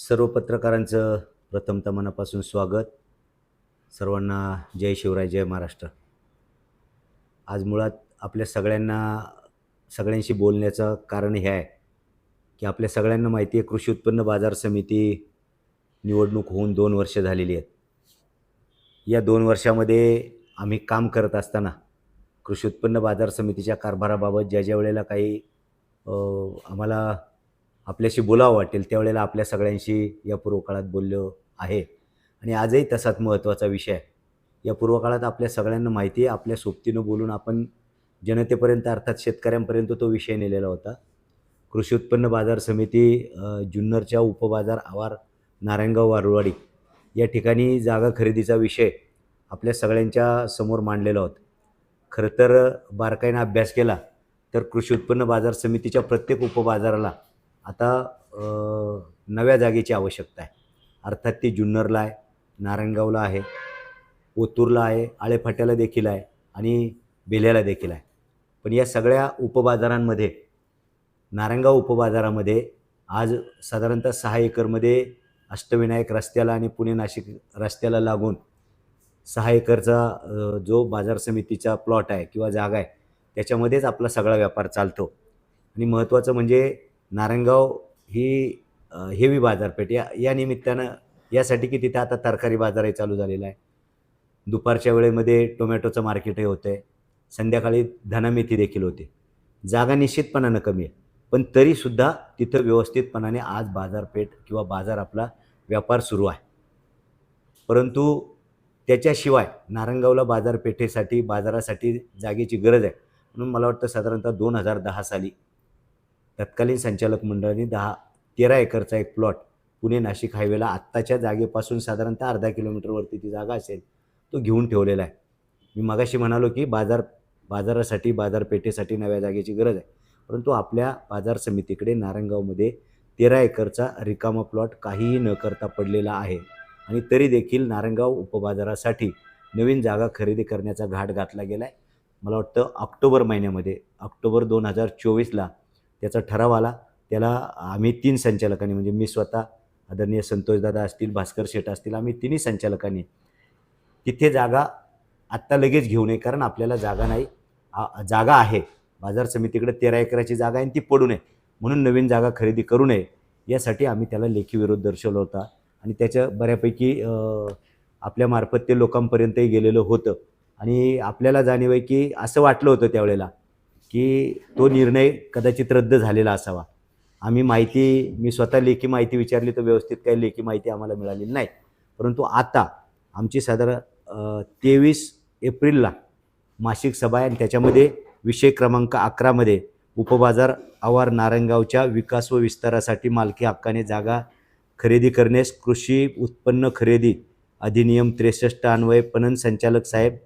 सर्व पत्रकारांचं प्रथमतः मनापासून स्वागत. सर्वांना जय शिवराय जय महाराष्ट्र. आज मुळात आपल्या सगळ्यांना सगळ्यांशी बोलण्याचं कारण हे आहे की आपल्या सगळ्यांना माहिती आहे कृषी उत्पन्न बाजार समिती निवडणूक होऊन दोन वर्ष झालेली आहेत. या दोन वर्षामध्ये आम्ही काम करत असताना कृषी उत्पन्न बाजार समितीच्या कारभाराबाबत ज्या ज्या वेळेला काही आम्हाला आपल्याशी बोलावं वाटेल त्यावेळेला आपल्या सगळ्यांशी या पूर्वकाळात बोललो आहे. आणि आजही तसाच महत्त्वाचा विषय आहे. या पूर्वकाळात आपल्या सगळ्यांना माहिती आहे आपल्या सोबतीनं बोलून आपण जनतेपर्यंत अर्थात शेतकऱ्यांपर्यंत तो विषय नेलेला होता. कृषी उत्पन्न बाजार समिती जुन्नरच्या उपबाजार आवार नारायणगाव वारुवाडी या ठिकाणी जागा खरेदीचा विषय आपल्या सगळ्यांच्या समोर मांडलेला होता. खरं तर बारकाईनं अभ्यास केला तर कृषी उत्पन्न बाजार समितीच्या प्रत्येक उपबाजाराला आता नव्या जागेची आवश्यकता आहे. अर्थात ती जुन्नरला आहे नारायणगावला आहे ओतूरला आहे आळेफाट्याला देखील आहे आणि बेल्याला देखील आहे. पण या सगळ्या उपबाजारांमध्ये नारायणगाव उपबाजारामध्ये आज साधारणतः सहा एकरमध्ये अष्टविनायक रस्त्याला आणि पुणे नाशिक रस्त्याला लागून सहा एकरचा जो बाजार समितीचा प्लॉट आहे किंवा जागा आहे त्याच्यामध्येच आपला सगळा व्यापार चालतो. आणि महत्त्वाचं म्हणजे नारायणगाव ही हेवी बाजारपेठ या या निमित्तानं यासाठी की तिथे आता तरकारी बाजारही चालू झालेला आहे. दुपारच्या वेळेमध्ये टोमॅटोचं मार्केटही होतं आहे संध्याकाळी धनामेथी देखील होते. जागा निश्चितपणानं कमी आहे. पण तरीसुद्धा तिथं व्यवस्थितपणाने आज बाजारपेठ किंवा बाजार आपला व्यापार सुरू आहे. परंतु त्याच्याशिवाय नारंगावला बाजारपेठेसाठी बाजारासाठी जागेची गरज आहे. म्हणून मला वाटतं साधारणतः दोन हजार दहा साली तत्कालीन संचालक मंडळाने दहा तेरा एकरचा एक प्लॉट पुणे नाशिक हायवेला आत्ताच्या जागेपासून साधारणतः अर्धा किलोमीटरवरती ती जागा असेल तो घेऊन ठेवलेला आहे. मी मगाशी म्हणालो की बाजार बाजारासाठी बाजारपेठेसाठी नव्या जागेची गरज आहे. परंतु आपल्या बाजार समितीकडे नारंगावमध्ये तेरा एकरचा रिकामा प्लॉट काहीही न करता पडलेला आहे आणि तरी देखील नारंगाव उपबाजारासाठी नवीन जागा खरेदी करण्याचा घाट घातला गेला आहे मला वाटतं ऑक्टोबर महिन्यामध्ये ऑक्टोबर दोन हजार चोवीसला त्याचा ठराव आला. त्याला आम्ही तीन संचालकांनी म्हणजे मी स्वतः आदरणीय संतोषदादा असतील भास्कर शेठ असतील आम्ही तिन्ही संचालकांनी तिथे जागा आत्ता लगेच घेऊ नये कारण आपल्याला जागा नाही. आ- जागा आहे. बाजार समितीकडे तेरा एकराची जागा आहे आणि ती पडू नये. म्हणून नवीन जागा खरेदी करू नये. यासाठी आम्ही त्याला लेखी विरोध दर्शवला होता. आणि त्याच्या बऱ्यापैकी आपल्यामार्फत ते लोकांपर्यंतही गेलेलं होतं. आणि आपल्याला जाणीव आहे की असं वाटलं होतं त्यावेळेला. की तो निर्णय कदाचित रद्द झालेला असावा. आम्ही माहिती मी स्वतः लेखी माहिती विचारली तर व्यवस्थित काही लेखी माहिती आम्हाला मिळालेली नाही. परंतु आता आमची साधारण तेवीस एप्रिलला मासिक सभा आहे आणि त्याच्यामध्ये विषय क्रमांक अकरामध्ये उपबाजार आवार नारायणगावच्या विकास व विस्तारासाठी मालकी हक्काने जागा खरेदी करण्यास कृषी उत्पन्न खरेदी अधिनियम त्रेसष्ट अन्वये पणन संचालक साहेब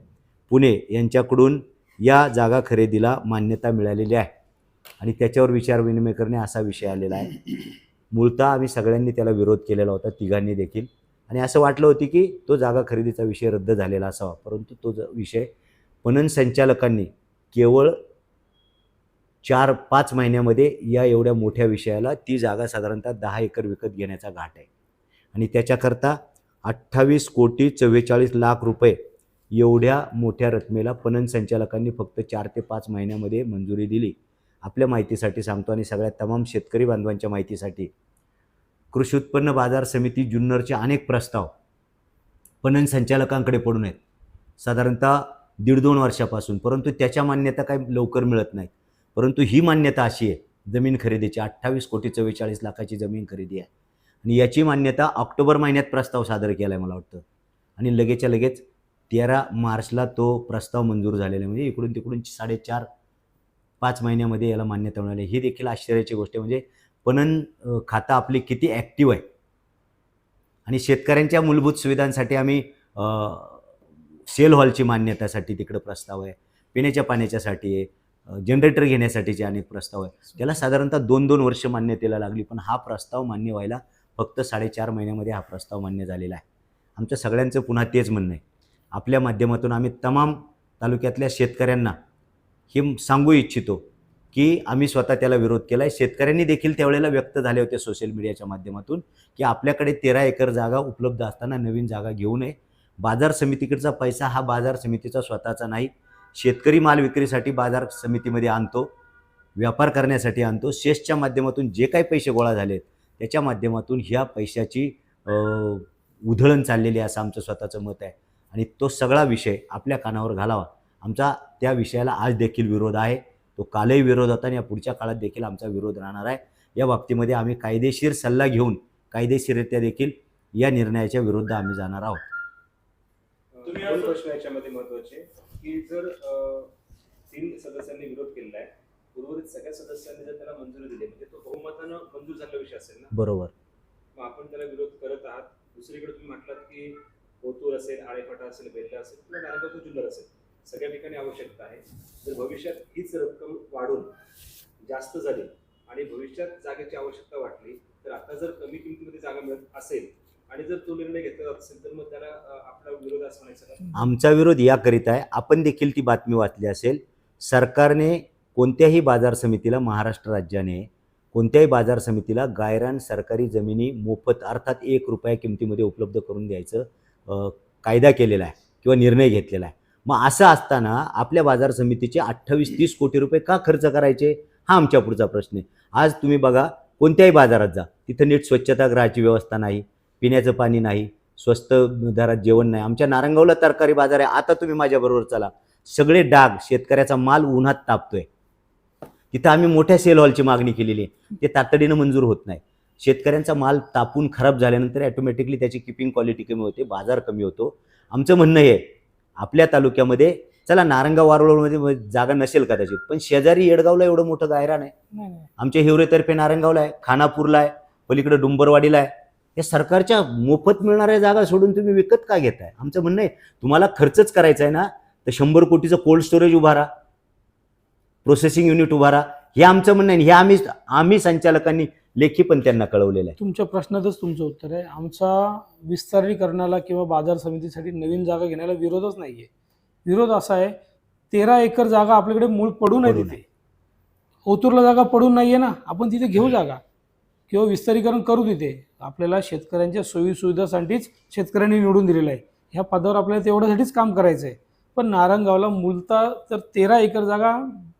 पुणे यांच्याकडून या जागा खरेदीला मान्यता मिळालेली आहे. आणि त्याच्यावर विचारविनिमय करणे असा विषय आलेला आहे. मूळतः आम्ही सगळ्यांनी त्याला विरोध केलेला होता तिघांनी देखील. आणि असं वाटलं होती की तो जागा खरेदीचा विषय रद्द झालेला असावा. परंतु तो ज- विषय पणन संचालकांनी केवळ चार पाच महिन्यामध्ये या एवढ्या मोठ्या विषयाला ती जागा साधारणतः दहा एकर विकत घेण्याचा घाट आहे. आणि त्याच्याकरता अठ्ठावीस कोटी चव्वेचाळीस लाख रुपये एवढ्या मोठ्या रकमेला पणन संचालकांनी फक्त चार ते पाच महिन्यामध्ये मंजुरी दिली. आपल्या माहितीसाठी सांगतो आणि सगळ्या तमाम शेतकरी बांधवांच्या माहितीसाठी. कृषी उत्पन्न बाजार समिती जुन्नरचे अनेक प्रस्ताव पणन संचालकांकडे पडून आहेत साधारणतः दीड दोन वर्षापासून परंतु त्याच्या मान्यता काही लवकर मिळत नाही परंतु ही मान्यता अशी आहे जमीन खरेदीची अठ्ठावीस कोटी चव्वेचाळीस लाखाची जमीन खरेदी आहे. आणि याची मान्यता ऑक्टोबर महिन्यात प्रस्ताव सादर केला आहे मला वाटतं. आणि लगेचच्या लगेच तेरा मार्चला तो प्रस्ताव मंजूर झालेला आहे. म्हणजे इकडून तिकडून साडेचार पाच महिन्यामध्ये याला मान्यता मिळाली. ही देखील आश्चर्याची गोष्ट आहे. म्हणजे पणन खाता खातं आपली किती ॲक्टिव्ह आहे. आणि शेतकऱ्यांच्या मूलभूत सुविधांसाठी आम्ही सेल हॉलची मान्यतासाठी तिकडं प्रस्ताव आहे. पिण्याच्या पाण्याच्यासाठी आहे. जनरेटर घेण्यासाठीचे अनेक प्रस्ताव आहे. त्याला साधारणतः दोन दोन वर्ष मान्यतेला लागली. पण हा प्रस्ताव मान्य व्हायला फक्त साडेचार महिन्यामध्ये हा प्रस्ताव मान्य झालेला आहे. आमच्या सगळ्यांचं पुन्हा तेच म्हणणं आहे. आपल्या माध्यमातून आम्ही तमाम तालुक्यातल्या शेतकऱ्यांना हे सांगू इच्छितो की आम्ही स्वतः त्याला विरोध केला आहे शेतकऱ्यांनी देखील त्यावेळेला व्यक्त झाले होते सोशल मीडियाच्या माध्यमातून की आपल्याकडे तेरा एकर जागा उपलब्ध असताना नवीन जागा घेऊ नये. बाजार समितीकडचा पैसा हा बाजार समितीचा स्वतःचा नाही. शेतकरी माल विक्रीसाठी बाजार समितीमध्ये आणतो व्यापार करण्यासाठी आणतो. शेषच्या माध्यमातून जे काही पैसे गोळा झालेत त्याच्या माध्यमातून ह्या पैशाची उधळण चाललेली आहे असं आमचं स्वतःचं मत आहे. आणि तो सगळा विषय आपल्या कानावर घालावा. आमचा त्या विषयाला आज देखील विरोध आहे. तो कालही विरोध होता आणि या पुढच्या काळात देखील आमचा विरोध राहणार आहे. या बाबतीमध्ये आम्ही कायदेशीर सल्ला घेऊन कायदेशीररित्या देखील या निर्णयाच्या विरुद्ध आम्ही जाणार आहोत. तुम्ही प्रश्न याच्यामध्ये महत्त्वाचे की जर तीन सदस्यांनी विरोध केलेला आहे उर्वरित सगळ्या सदस्यांनी जर त्याला मंजुरी दिली म्हणजे तो बहुमतानं मंजूर झालेला विषय असेल ना? बरोबर. मग आपण त्याला विरोध करत आहात. दुसरीकडे तुम्ही म्हटलात की ओतूर असेल आळेफाटा असेल बेल्ला असेल किंवा जुन्नर असेल सगळ्या ठिकाणी आवश्यकता आहे. जर भविष्यात हीच रक्कम वाढून जास्त झाली आणि भविष्यात जागेची आवश्यकता वाटली तर आता जर कमी किमतीमध्ये जागा मिळत असेल आणि जर तो निर्णय घेतला जात असेल तर मग त्याला आपला विरोध असं म्हणायचं आमचा विरोध याकरिता आहे. आपण देखील ती बातमी वाचली असेल. सरकारने कोणत्याही बाजार समितीला महाराष्ट्र राज्याने कोणत्याही बाजार समितीला गायरान सरकारी जमिनी मोफत अर्थात एक रुपया किमतीमध्ये उपलब्ध करून द्यायचं. कायदा केलेला आहे किंवा निर्णय घेतलेला आहे. मग असं असताना आपल्या बाजार समितीचे अठ्ठावीस तीस कोटी रुपये का खर्च करायचे? हा आमच्या पुढचा प्रश्न आहे. आज तुम्ही बघा कोणत्याही बाजारात जा. तिथं नीट स्वच्छतागृहाची व्यवस्था नाही पिण्याचं पाणी नाही स्वस्त दरात जेवण नाही. आमच्या नारंगावला तरकारी बाजार आहे. आता तुम्ही माझ्याबरोबर चला. सगळे डाग शेतकऱ्याचा माल उन्हात तापतोय. तिथं आम्ही मोठ्या सेल हॉलची मागणी केलेली आहे. ते तातडीनं मंजूर होत नाही. शेतकऱ्यांचा माल तापून खराब झाल्यानंतर ॲटोमॅटिकली त्याची किपिंग क्वालिटी कमी होते बाजार कमी होतो. आमचं म्हणणं हे आहे, आपल्या तालुक्यामध्ये चला नारंगाव वारुळमध्ये जागा नसेल कदाचित पण शेजारी येडगावला एवढं मोठं गायरान आहे. आमच्या हिवरेतर्फे नारंगावला आहे खानापूरला आहे पलीकडे डुंबरवाडीला आहे. या सरकारच्या मोफत मिळणाऱ्या जागा सोडून तुम्ही विकत का घेताय? आमचं म्हणणं आहे तुम्हाला खर्चच करायचा आहे ना तर शंभर कोटीचं कोल्ड स्टोरेज उभारा प्रोसेसिंग युनिट उभारा. हे आमचं म्हणणं आहे हे आम्ही आम्ही संचालकांनी लेखी पण त्यांना कळवलेलं आहे. तुमच्या प्रश्नातच तुमचं उत्तर आहे. आमचा विस्तारीकरणाला किंवा बाजार समितीसाठी नवीन जागा घेण्याला विरोधच नाही आहे विरोध असा आहे तेरा एकर जागा आपल्याकडे मूळ पडून आहे पडून तिथे. ओतूरला जागा पडून नाही आहे ना. आपण तिथे घेऊ जागा. किंवा विस्तारीकरण करू तिथे. आपल्याला शेतकऱ्यांच्या सोयी सुविधासाठीच शेतकऱ्यांनी निवडून दिलेलं आहे. ह्या पदावर आपल्याला तेवढ्यासाठीच काम करायचं आहे पण नारायणगावला मूलतः तर तेरा एकर जागा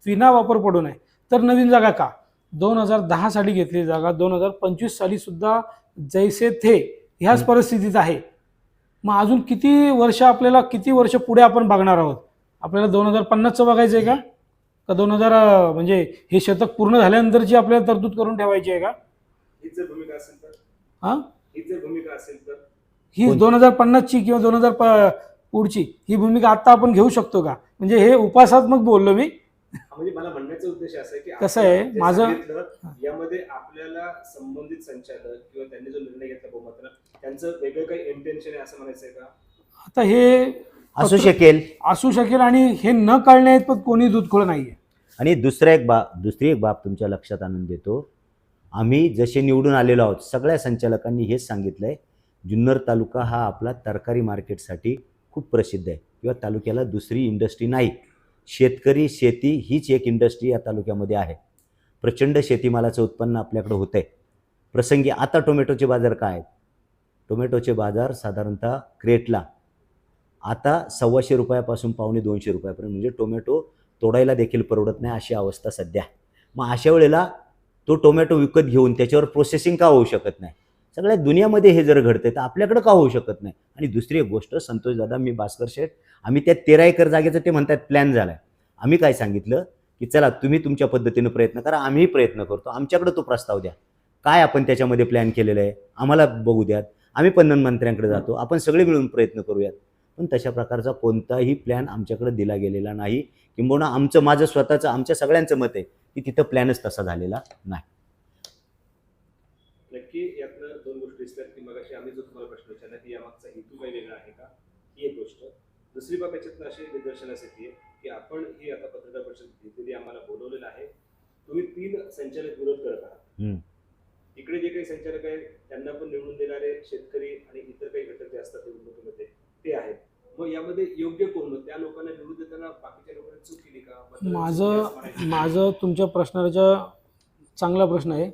विना वापर पडून आहे तर नवीन जागा का? दोन हजार दहा साली घेतली जागा दोन हजार पंचवीस साली सुद्धा जैसे थे ह्याच. परिस्थितीत आहे. मग अजून किती वर्ष आपल्याला किती वर्ष पुढे आपण बघणार आहोत? आपल्याला दोन हजार पन्नासचं बघायचं आहे का? का दोन हजार म्हणजे हे शतक पूर्ण झाल्यानंतरची आपल्याला तरतूद करून ठेवायची आहे का? हीच जर भूमिका असेल तर? हा? हीच जर भूमिका असेल तर? ही? दोन हजार पन्नासची किंवा दोन हजार पुढची ही भूमिका आता आपण घेऊ शकतो का? म्हणजे हे उपासात्मक बोललो मी. म्हणजे मला म्हणण्याचा उद्देश असा आहे की कसं आहे, माझं- यामध्ये आपल्याला संबंधित संचालक किंवा त्यांनी जो निर्णय घेतला बहुमतानं त्यांचं वेगळं काही इंटेन्शन आहे असं म्हणायचं आहे का? आता हे असू शकेल. असू शकेल आणि हे न कळण्यात पण कोणी दूधखोळ नाहीये. आणि दुसरा एक बा दुसरी एक बाब तुमच्या लक्षात आणून देतो. आम्ही जसे निवडून आलेलो आहोत सगळ्या संचालकांनी हेच सांगितलं आहे जुन्नर तालुका हा आपला तरकारी मार्केटसाठी खूप प्रसिद्ध आहे किंवा तालुक्याला दुसरी इंडस्ट्री नाही. शेतकरी शेती हीच एक इंडस्ट्री या तालुक्यामध्ये आहे. प्रचंड शेतीमालाचं उत्पन्न आपल्याकडं होतं आहे प्रसंगी आता टोमॅटोचे बाजार काय आहेत? टोमॅटोचे बाजार साधारणतः क्रेटला आता सव्वाशे रुपयापासून पावणे दोनशे रुपयापर्यंत म्हणजे टोमॅटो तोडायला देखील परवडत नाही अशी अवस्था सध्या मग अशा वेळेला तो टोमॅटो विकत घेऊन त्याच्यावर प्रोसेसिंग का होऊ शकत नाही? सगळ्या दुनियामध्ये हे जर घडतंय तर आपल्याकडं का होऊ शकत नाही? आणि दुसरी एक गोष्ट संतोष दादा मी भास्कर शेठ आम्ही त्या तेरा एकर जागेचं ते म्हणतात प्लॅन झाला आहे आम्ही काय सांगितलं? की चला तुम्ही तुमच्या पद्धतीनं प्रयत्न करा आम्हीही प्रयत्न करतो. आमच्याकडे तो प्रस्ताव द्या. काय आपण त्याच्यामध्ये प्लॅन केलेलं आहे? आम्हाला बघू द्यात. आम्ही पन्नन मंत्र्यांकडे जातो. आपण सगळे मिळून प्रयत्न करूयात. पण तशा प्रकारचा कोणताही प्लॅन आमच्याकडे दिला गेलेला नाही. किंबहुना आमचं माझं स्वतःचं आमच्या सगळ्यांचं मत आहे की तिथं प्लॅनच तसा झालेला नाही नक्की यातनं दोन गोष्टी दिसतात की मगाशी आम्ही जो तुम्हाला प्रश्न विचारला की यामागचा हेतू काही वेगळा आहे का? ही एक गोष्ट. दुसरी बाब याच्यातनं अशी निदर्शनास येते की आपण ही आता पत्रकार परिषद घेतलेली आम्हाला बोलवलेलं आहे. तुम्ही तीन संचालक विरोध करत आहात. हम्म. इकडे जे काही संचालक आहेत त्यांना पण निवडून देणारे शेतकरी आणि इतर काही घटक जे असतात निवडणुकीमध्ये ते आहेत. मग यामध्ये योग्य कोण? त्या लोकांना निवडून देताना बाकीच्या लोकांनी चूक केली का? माझं? माझं तुमच्या प्रश्नाचा चांगला प्रश्न आहे.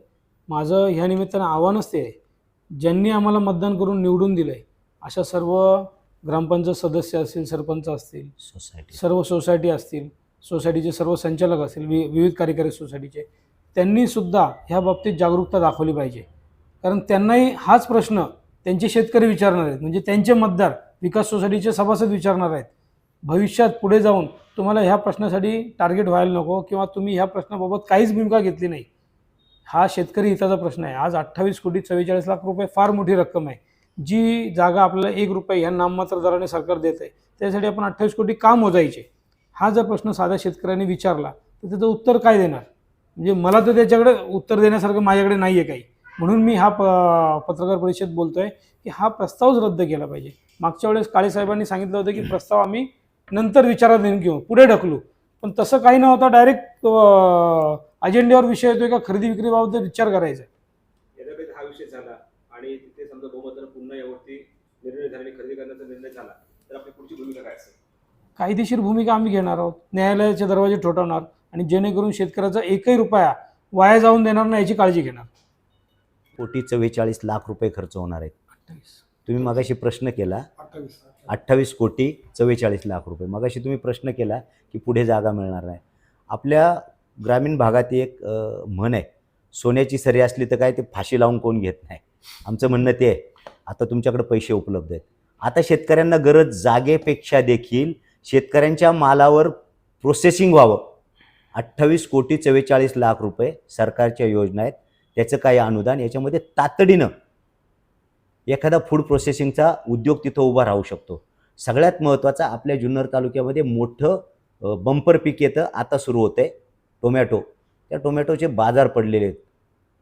माझं ह्या निमित्तानं आव्हानच ते आहे. ज्यांनी आम्हाला मतदान करून निवडून दिलं आहे अशा सर्व ग्रामपंचायत सदस्य असतील सरपंच असतील सोसायटी सर्व सोसायटी असतील सोसायटीचे सर्व संचालक असतील वि विविध कार्यकारी सोसायटीचे त्यांनीसुद्धा ह्या बाबतीत जागरूकता दाखवली पाहिजे. कारण त्यांनाही हाच प्रश्न त्यांचे शेतकरी विचारणार आहेत म्हणजे त्यांचे मतदार विकास सोसायटीचे सभासद विचारणार आहेत. भविष्यात पुढे जाऊन तुम्हाला ह्या प्रश्नासाठी टार्गेट व्हायला नको किंवा तुम्ही ह्या प्रश्नाबाबत काहीच भूमिका घेतली नाही. हा शेतकरी हिताचा प्रश्न आहे. आज अठ्ठावीस कोटी चव्वेचाळीस लाख रुपये फार मोठी रक्कम आहे. जी जागा आपल्याला एक रुपये ह्या नाममात्र दराने सरकार देत आहे त्यासाठी आपण अठ्ठावीस कोटी का मोजायचे? हा जर प्रश्न साध्या शेतकऱ्याने विचारला तर त्याचं उत्तर काय देणार? म्हणजे मला तर त्याच्याकडे उत्तर देण्यासारखं माझ्याकडे नाही आहे काही. म्हणून मी हा प पत्रकार परिषद बोलतो आहे की हा प्रस्तावच रद्द केला पाहिजे. मागच्या वेळेस काळेसाहेबांनी सांगितलं होतं की प्रस्ताव आम्ही नंतर विचारात घेऊन घेऊ पुढे ढकलू. पण तसं काही न होता डायरेक्ट अजेंड्यावर विषय येतोय का खरेदी विक्रीबाबत विचार करायचा आहे. हा विषय झाला. आणि तिथे समजा बहुमतानं पुन्हा यावरती निर्णय खरेदी करण्याचा निर्णय झाला. तर आपली पुढची भूमिका काय असेल? कायदेशीर भूमिका आम्ही घेणार आहोत. न्यायालयाचे दरवाजे ठोठावणार आणि जेणेकरून शेतकऱ्याचा एकही रुपया वाया जाऊन देणार नाही याची काळजी घेणार. कोटी चव्वेचाळीस लाख रुपये खर्च होणार आहेत. तुम्ही मगाशी प्रश्न केला. अठ्ठावीस कोटी चव्वेचाळीस लाख रुपये. मगाशी तुम्ही प्रश्न केला की पुढे जागा मिळणार नाही. आपल्या ग्रामीण भागात एक म्हण आहे सोन्याची सरी असली तर काय ते फाशी लावून कोण घेत नाही? आमचं म्हणणं ते आहे. आता तुमच्याकडे पैसे उपलब्ध आहेत. आता शेतकऱ्यांना गरज जागेपेक्षा देखील शेतकऱ्यांच्या मालावर प्रोसेसिंग व्हावं. अठ्ठावीस कोटी चव्वेचाळीस लाख रुपये सरकारच्या योजना आहेत. त्याचं काही अनुदान याच्यामध्ये तातडीनं एखादा फूड प्रोसेसिंगचा उद्योग तिथं उभा राहू शकतो. सगळ्यात महत्त्वाचं आपल्या जुन्नर तालुक्यामध्ये मोठं बंपर पीक येतं. आता सुरू होतं आहे टोमॅटो. त्या टोमॅटोचे बाजार पडलेले आहेत.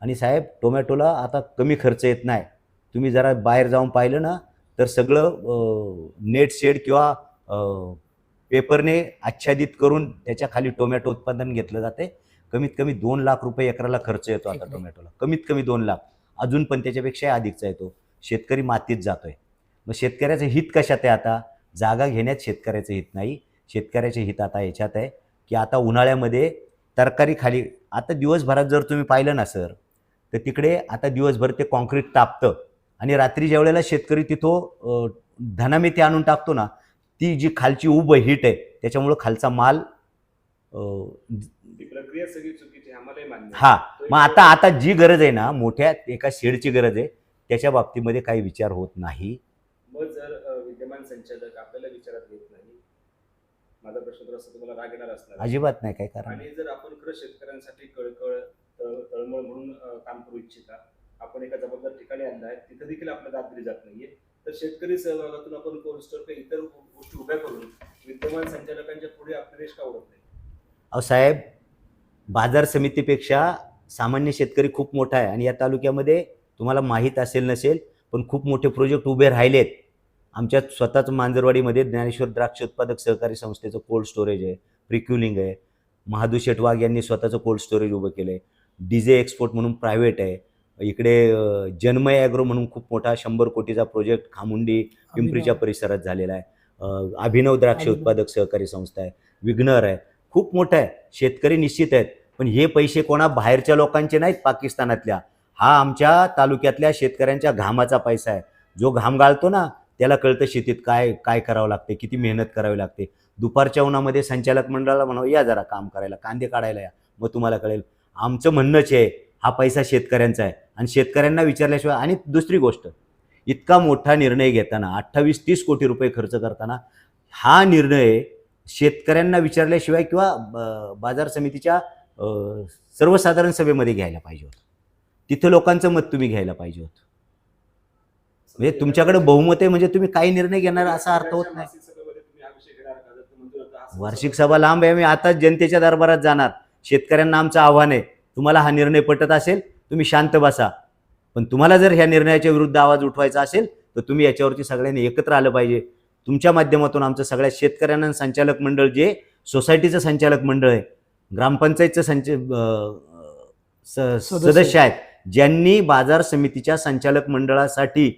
आणि साहेब टोमॅटोला आता कमी खर्च येत नाही. तुम्ही जरा बाहेर जाऊन पाहिलं ना तर सगळं नेट शेड किंवा पेपरने आच्छादित करून त्याच्याखाली टोमॅटो उत्पादन घेतलं जाते कमीत कमी दोन लाख रुपये एकराला खर्च येतो आता. टोमॅटोला. कमीत कमी दोन लाख. अजून पण त्याच्यापेक्षा अधिकचा येतो. शेतकरी मातीत जातोय. मग शेतकऱ्याचं हित कशात आहे आता? जागा घेण्यात शेतकऱ्याचं हित नाही. शेतकऱ्याचे हित आता याच्यात आहे की आता उन्हाळ्यामध्ये तरकारी खाली आता दिवसभरात जर तुम्ही पाहिलं ना सर तर तिकडे आता दिवसभर ते कॉन्क्रीट तापतं. आणि रात्री ज्या वेळेला शेतकरी तिथं धनामेथी आणून टाकतो ना ती जी खालची उब हीट आहे त्याच्यामुळं खालचा माल ती प्रक्रिया सगळी चुकीची आहे, आहे. हा. तो मग आता आता जी गरज आहे ना मोठ्या एका शेडची गरज आहे त्याच्या बाबतीमध्ये काही विचार होत नाही. मग जर विद्यमान संचालक आपल्याला विचारात घेत नाही माझा प्रश्न तर असं तुम्हाला राग येणार असणार. अजिबात नाही काय कारण? आणि जर आपण खरं शेतकऱ्यांसाठी कळकळ तळ- तळमळ म्हणून अ, काम करू इच्छिता आपण एका जबाबदार ठिकाणी आणलं आहे तिथं देखील आपल्याला दाद दिली जात नाहीये. तर शेतकरी सहभागातून आपण कोल्ड स्टोर किंवा इतर गोष्टी उभ्या करून विद्यमान संचालकांच्या पुढे आपले देश का उडत नाही? अहो साहेब बाजार समितीपेक्षा सामान्य शेतकरी खूप मोठा आहे आणि या तालुक्यामध्ये तुम्हाला माहीत असेल नसेल पण खूप मोठे प्रोजेक्ट उभे राहिलेत. आमच्या स्वतःच मांजरवाडीमध्ये ज्ञानेश्वर द्राक्ष उत्पादक सहकारी संस्थेचं कोल्ड स्टोरेज आहे प्रिक्युलिंग आहे. महादू शेटवाग यांनी स्वतःचं कोल्ड स्टोरेज उभं केलं आहे डीजे एक्सपोर्ट म्हणून प्रायव्हेट आहे. इकडे जन्मय ॲग्रो म्हणून खूप मोठा शंभर कोटीचा प्रोजेक्ट खामुंडी पिंपरीच्या परिसरात झालेला आहे. अभिनव द्राक्ष. उत्पादक सहकारी संस्था आहे. विग्नर आहे. खूप मोठं आहे. शेतकरी निश्चित आहेत. पण हे पैसे कोणा बाहेरच्या लोकांचे नाहीत पाकिस्तानातल्या. हा आमच्या तालुक्यातल्या शेतकऱ्यांच्या घामाचा पैसा आहे. जो घाम गाळतो ना त्याला कळतं शेतीत काय काय करावं लागते किती मेहनत करावी लागते. दुपारच्या उन्हामध्ये संचालक मंडळाला म्हणावं या जरा काम करायला कांदे काढायला या. मग तुम्हाला कळेल. आमचं म्हणणंच आहे हा पैसा शेतकऱ्यांचा आहे. आणि शेतकऱ्यांना विचारल्याशिवाय आणि दुसरी गोष्ट इतका मोठा निर्णय घेताना अठ्ठावीस तीस कोटी रुपये खर्च करताना हा निर्णय शेतकऱ्यांना विचारल्याशिवाय किंवा ब- बाजार समितीच्या सर्वसाधारण सभेमध्ये घ्यायला पाहिजे होतं. तिथं लोकांचं मत तुम्ही घ्यायला पाहिजे होतं. म्हणजे तुमच्याकडे बहुमत आहे म्हणजे तुम्ही काही निर्णय घेणार असा अर्थ होत नाही. वार्षिक सभा लांब आहे आम्ही आताच जनतेच्या दरबारात जाणार. शेतकऱ्यांना आमचं आव्हान आहे. तुम्हाला हा निर्णय पटत असेल तुम्ही शांत बसा. पण तुम्हाला जर ह्या निर्णयाच्या विरुद्ध आवाज उठवायचा असेल तर तुम्ही याच्यावरती सगळ्यांनी एकत्र आलं पाहिजे. तुमच्या माध्यमातून आमचं सगळ्या शेतकऱ्यांना संचालक मंडळ जे सोसायटीचं संचालक मंडळ आहे ग्रामपंचायतचं संच. सदस्य आहेत ज्यांनी बाजार समितीच्या संचालक मंडळासाठी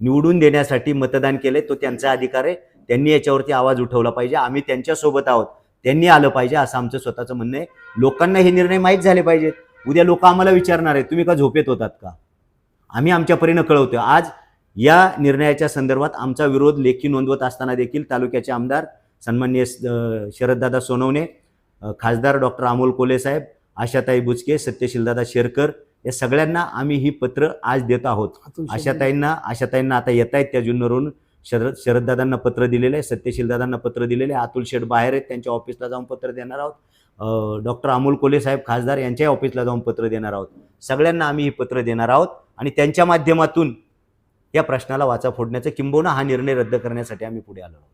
निवडून देण्यासाठी मतदान केले तो त्यांचा अधिकार आहे. त्यांनी याच्यावरती आवाज उठवला पाहिजे. आम्ही त्यांच्यासोबत आहोत. त्यांनी आलं पाहिजे असं आमचं स्वतःचं म्हणणं आहे. लोकांना हे निर्णय माहीत झाले पाहिजेत. उद्या लोक आम्हाला विचारणार आहेत तुम्ही का झोपेत होतात का? आम्ही आमच्या परीनं कळवतो आज या निर्णयाच्या संदर्भात आमचा विरोध लेखी नोंदवत असताना देखील तालुक्याचे आमदार सन्माननीय शरददादा सोनवणे खासदार डॉक्टर अमोल कोले साहेब आशाताई बुचके सत्यशीलदादा शेरकर या सगळ्यांना आम्ही ही पत्र आज देत आहोत. आशाताईंना आशाताईंना आता येत आहेत त्या जुन्नरहून. शरद शरददादांना पत्र दिलेलं आहे सत्यशीलदादांना पत्र दिलेले आहे. अतुल शेठ बाहेर आहेत त्यांच्या ऑफिसला जाऊन पत्र देणार आहोत. डॉक्टर अमोल कोले साहेब खासदार यांच्याही ऑफिसला जाऊन पत्र देणार आहोत. सगळ्यांना आम्ही ही पत्र देणार आहोत आणि त्यांच्या माध्यमातून या प्रश्नाला वाचा फोडण्याचं किंबहुना हा निर्णय रद्द करण्यासाठी आम्ही पुढे आलो आहोत.